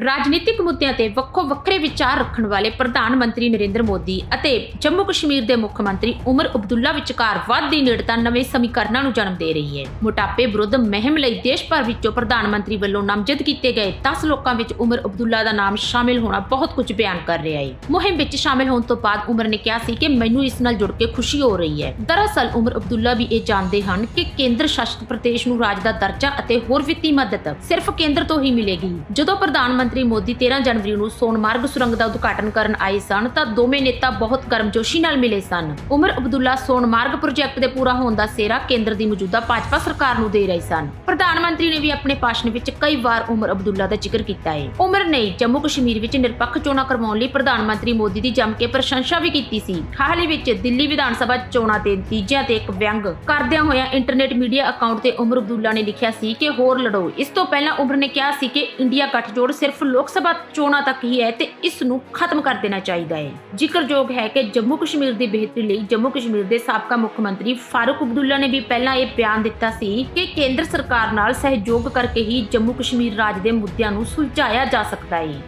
ਰਾਜਨੀਤਿਕ ਮੁੱਦਿਆਂ ਤੇ ਵੱਖੋ ਵੱਖਰੇ ਵਿਚਾਰ ਰੱਖਣ ਵਾਲੇ ਪ੍ਰਧਾਨ ਮੰਤਰੀ ਨਰਿੰਦਰ ਮੋਦੀ ਅਤੇ ਜੰਮੂ ਕਸ਼ਮੀਰ ਦੇ ਮੁੱਖ ਮੰਤਰੀ ਉਮਰ ਅਬਦੁੱਲਾ ਵਿਚਕਾਰ ਵੱਧਦੀ ਨੇੜਤਾ ਨਵੇਂ ਸਮੀਕਰਨਾਂ ਨੂੰ ਜਨਮ ਦੇ ਰਹੀ ਹੈ। ਮੋਟਾਪੇ ਵਿਰੁੱਧ ਮਹਿੰਮ ਲਈ ਦੇਸ਼ ਭਰ ਵਿੱਚੋਂ ਪ੍ਰਧਾਨ ਮੰਤਰੀ ਵੱਲੋਂ ਨਾਮਜ਼ਦ ਕੀਤੇ ਗਏ 10 ਲੋਕਾਂ ਵਿੱਚ ਉਮਰ ਅਬਦੁੱਲਾ ਦਾ ਨਾਮ ਸ਼ਾਮਿਲ ਹੋਣਾ ਬਹੁਤ ਕੁਝ ਬਿਆਨ ਕਰ ਰਿਹਾ ਹੈ। ਮੁਹਿੰਮ ਵਿੱਚ ਸ਼ਾਮਿਲ ਹੋਣ ਤੋਂ ਬਾਅਦ ਉਮਰ ਨੇ ਕਿਹਾ ਸੀ ਕਿ ਮੈਨੂੰ ਇਸ ਨਾਲ ਜੁੜ ਕੇ ਖੁਸ਼ੀ ਹੋ ਰਹੀ ਹੈ। ਦਰਅਸਲ ਉਮਰ ਅਬਦੁੱਲਾ ਵੀ ਇਹ ਜਾਣਦੇ ਹਨ ਕਿ ਕੇਂਦਰ ਸ਼ਾਸਿਤ ਪ੍ਰਦੇਸ਼ ਨੂੰ ਰਾਜ ਦਾ ਦਰਜਾ ਅਤੇ ਹੋਰ ਵਿੱਤੀ ਮਦਦ ਸਿਰਫ ਕੇਂਦਰ ਤੋਂ ਹੀ ਮਿਲੇਗੀ। ਜਦੋਂ ਪ੍ਰਧਾਨ ਮੰਤਰੀ ਮੋਦੀ 13 ਜਨਵਰੀ ਨੂੰ ਸੋਨਮਾਰਗ ਸੁਰੰਗ ਦਾ ਉਦਘਾਟਨ ਕਰਨ ਆਏ ਸਨ ਤਾਂ ਦੋਵੇਂ ਨੇਤਾ ਬਹੁਤ ਗਰਮਜੋਸ਼ੀ ਨਾਲ ਮਿਲੇ ਸਨ। ਉਮਰ ਅਬਦੁੱਲਾ ਸੋਨਮਾਰਗ ਪ੍ਰੋਜੈਕਟ ਦੇ ਪੂਰਾ ਹੋਣ ਦਾ ਸਿਹਰਾ ਕੇਂਦਰ ਦੀ ਮੌਜੂਦਾ ਭਾਜਪਾ ਸਰਕਾਰ ਨੂੰ ਦੇ ਰਹੇ ਸਨ। ਪ੍ਰਧਾਨ ਮੰਤਰੀ ਨੇ ਵੀ ਆਪਣੇ ਭਾਸ਼ਣ ਵਿੱਚ ਕਈ ਵਾਰ ਉਮਰ ਅਬਦੁੱਲਾ ਦਾ ਜ਼ਿਕਰ ਕੀਤਾ ਹੈ। ਉਮਰ ਨੇ ਜੰਮੂ ਕਸ਼ਮੀਰ ਵਿੱਚ ਨਿਰਪੱਖ ਚੋਣਾਂ ਕਰਵਾਉਣ ਲਈ ਪ੍ਰਧਾਨ ਮੰਤਰੀ ਮੋਦੀ ਦੀ ਜੰਮ ਕੇ ਪ੍ਰਸ਼ੰਸਾ ਵੀ ਕੀਤੀ ਸੀ। ਹਾਲ ਹੀ ਵਿੱਚ ਦਿੱਲੀ ਵਿਧਾਨ ਸਭਾ ਚੋਣਾਂ ਦੇ ਨਤੀਜਿਆਂ ਤੇ ਇੱਕ ਵਿਅੰਗ ਕਰਦਿਆਂ ਹੋਇਆਂ ਇੰਟਰਨੈਟ ਮੀਡੀਆ ਅਕਾਊਂਟ ਤੇ ਉਮਰ ਅਬਦੁੱਲਾ ਨੇ ਲਿਖਿਆ ਸੀ ਕਿ ਹੋਰ ਲੜੋ। ਇਸ ਤੋਂ ਪਹਿਲਾਂ ਉਮਰ ਨੇ ਕਿਹਾ ਸੀ ਕਿ ਇੰਡੀਆ ਗੱਠਜੋੜ ਸਿਰਫ ਲੋਕ ਸਭਾ ਚੋਣਾਂ ਤੱਕ ਹੀ ਹੈ ਤੇ ਇਸ ਨੂੰ ਖਤਮ ਕਰ ਦੇਣਾ ਚਾਹੀਦਾ ਹੈ। ਜ਼ਿਕਰਯੋਗ ਹੈ ਕਿ ਜੰਮੂ ਕਸ਼ਮੀਰ ਦੀ ਬਿਹਤਰੀ ਲਈ ਜੰਮੂ ਕਸ਼ਮੀਰ ਦੇ ਸਾਬਕਾ ਮੁੱਖ ਮੰਤਰੀ ਫਾਰੂਕ ਅਬਦੁੱਲਾ ਨੇ ਵੀ ਪਹਿਲਾਂ ਇਹ ਬਿਆਨ ਦਿੱਤਾ ਸੀ ਕਿ ਕੇਂਦਰ ਸਰਕਾਰ ਨਾਲ ਸਹਿਯੋਗ ਕਰਕੇ ਹੀ ਜੰਮੂ ਕਸ਼ਮੀਰ ਰਾਜ ਦੇ ਮੁੱਦਿਆਂ ਨੂੰ ਸੁਲਝਾਇਆ ਜਾ ਸਕਦਾ ਹੈ।